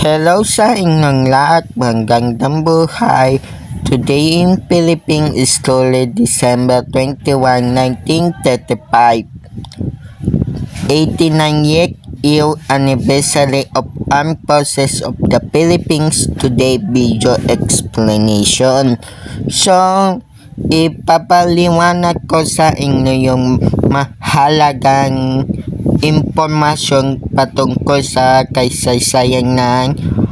Hello sa inyong lahat, magandang buhay. Today in Philippines is truly December 21, 1935. 89 year year anniversary of Armed Forces of the Philippines Today video explanation. So, ipapaliwanag ko sa inyo yung mahalagang impormasyon patungkol sa kaysaysayan ng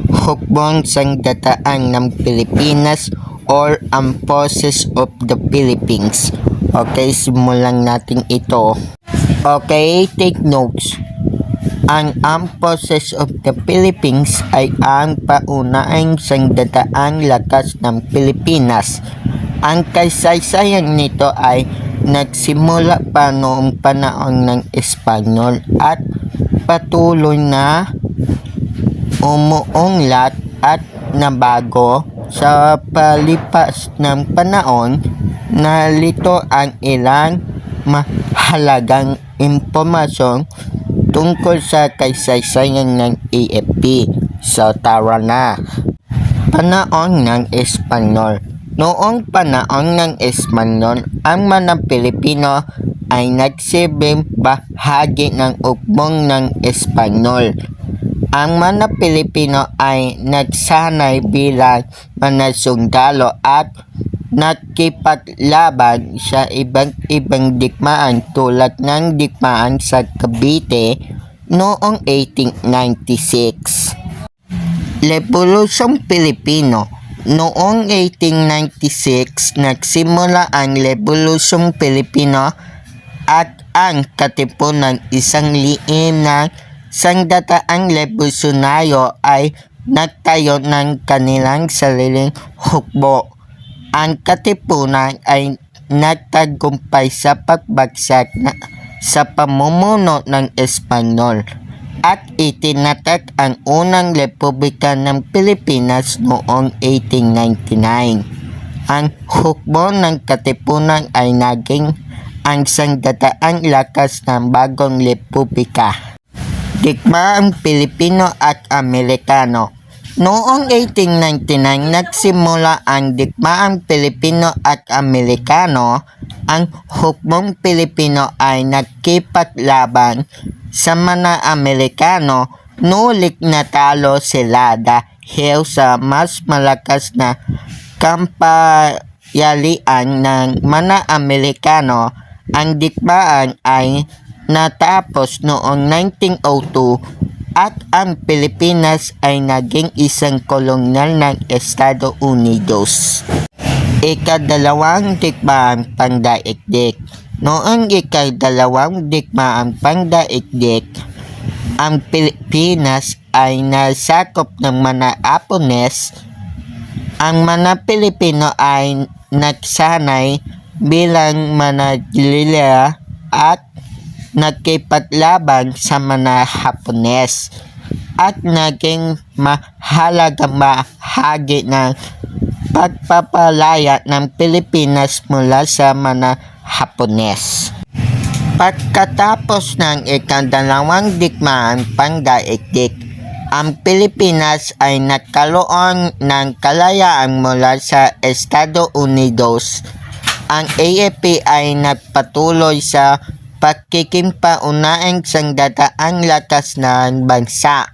hukbong sangdataan ng Pilipinas or Armed Forces of the Philippines. Okay, simulan natin ito. Okay, take notes. Ang Armed Forces of the Philippines ay ang paunahing sangdataang lakas ng Pilipinas. Ang kasaysayan nito ay nagsimula pa noong panahon ng Espanyol at patuloy na umuunglad at nabago sa palipas ng panahon nalito ang ilang mahalagang impormasyon tungkol sa kaysaysayan ng AFP. So tara na. Panahon ng Espanyol Noong panahon ng Espanyol, ang mga Pilipino ay nagsilbing bahagi ng ukbong ng Espanyol. Ang mga Pilipino ay nagsanay bilang mga sundalo at nakipaglaban sa iba't ibang digmaan tulad ng digmaan sa Cavite noong 1896. Revolusyong Pilipino Noong 1896, nagsimula ang Revolusyong Pilipino at ang katipunan isang liim na sangdataang revolusyonaryo ay nagtayo ng kanilang sariling hukbo. Ang katipunan ay nagtagumpay sa pagbagsak na, sa pamumuno ng Espanyol at itinatak ang unang Republika ng Pilipinas noong 1899. Ang hukbo ng katipunan ay naging ang sangdataang lakas ng bagong republika. Digmaang Pilipino at Amerikano Noong 1899 nagsimula ang digmaang Pilipino at Amerikano, ang hukbong Pilipino ay nagkipaglaban sa mga Amerikano, nulik na talo sila dahil sa mas malakas na kampayalian ng mga Amerikano. Ang digmaan ay natapos noong 1902 at ang Pilipinas ay naging isang kolonyal ng Estados Unidos. Ikadalawang digmaan pandaigdig Noong ikadalawang digmaang pangdaigdig, ang Pilipinas ay nasakop ng mga Apones. Ang mga Pilipino ay nagsanay bilang managilila at nagkipaglaban sa mga Hapones at naging mahalagang bahagi ng pagpapalaya ng Pilipinas mula sa mga Hapones. Pagkatapos ng ikadalawang digmaan pangdaigdig, ang Pilipinas ay nagkaroon ng kalayaan mula sa Estados Unidos. Ang AFP ay nagpatuloy sa pagkikimpaunaing sangdataang lakas ng bansa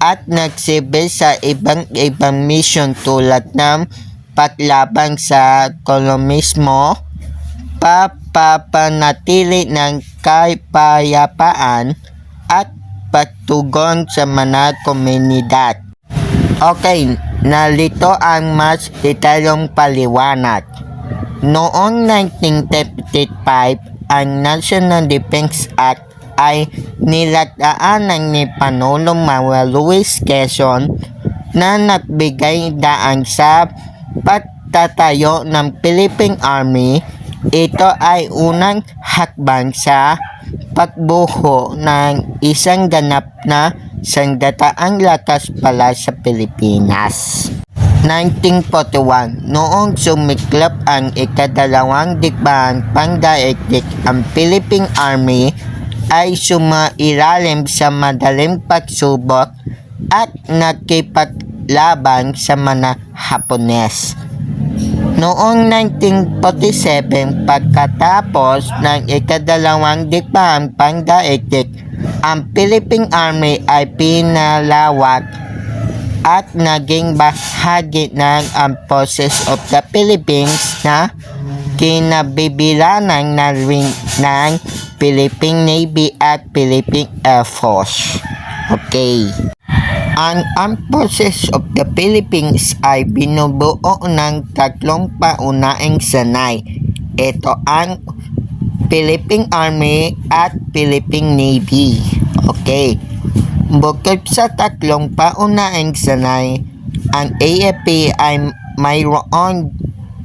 at nagsibil sa ibang ibang mission tulad ng paglaban sa kolonismo, papapanatili ng kapayapaan at pagtugon sa mga komunidad. Okay, nalito ang mas detalyong paliwanag. Noong 1935, ang National Defense Act ay nilagdaanan ni Panulong Manuel Luis Quezon na nagbigay daan sa pagtatayo ng Philippine Army ito ay unang hakbang sa pagbuho ng isang ganap na sangdataang lakas pala sa Pilipinas. 1941, noong sumiklap ang ikadalawang digmaan pangdaigdig ang Philippine Army ay sumailalim sa madaling pagsubok at nakipaglaban sa mga Hapones. Noong 1947, pagkatapos ng ikadalawang digmaan pangdaigdig, ang Philippine Army ay pinalawak at naging bahagi ng Armed Forces of the Philippines na kinabibilangan na rin ng Philippine Navy at Philippine Air Force. Okay. Ang Armed Forces of the Philippines ay binubuo ng tatlong paunahing sanay. Ito ang Philippine Army at Philippine Navy. Okay. Bukod sa tatlong paunahing sanay, ang AFP ay mayroon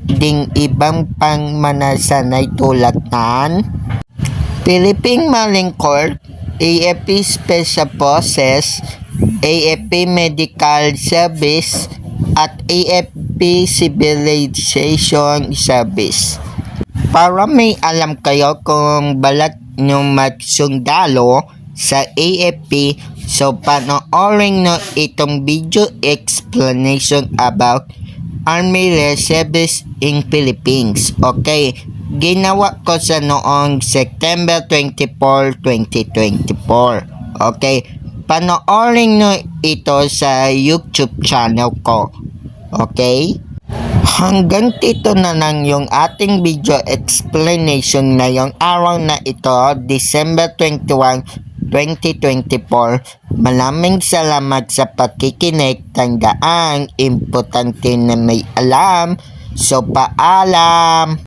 ding ibang pang manasanay tulad ng Philippine Marine Corps, AFP Special Forces, AFP Medical Service, at AFP Civilization Service. Para may alam kayo kung balat nyo magsundalo sa AFP, so panoorin nyo itong video explanation about Army Reservists in Philippines. Okay, ginawa ko sa noong September 24, 2024. Okay, panoorin nyo ito sa YouTube channel ko. Okay? Hanggang dito na lang yung ating video explanation ngayong araw na ito, December 21, 2024. Maraming salamat sa pakikinig. Tandaan, importante na may alam. So, paalam!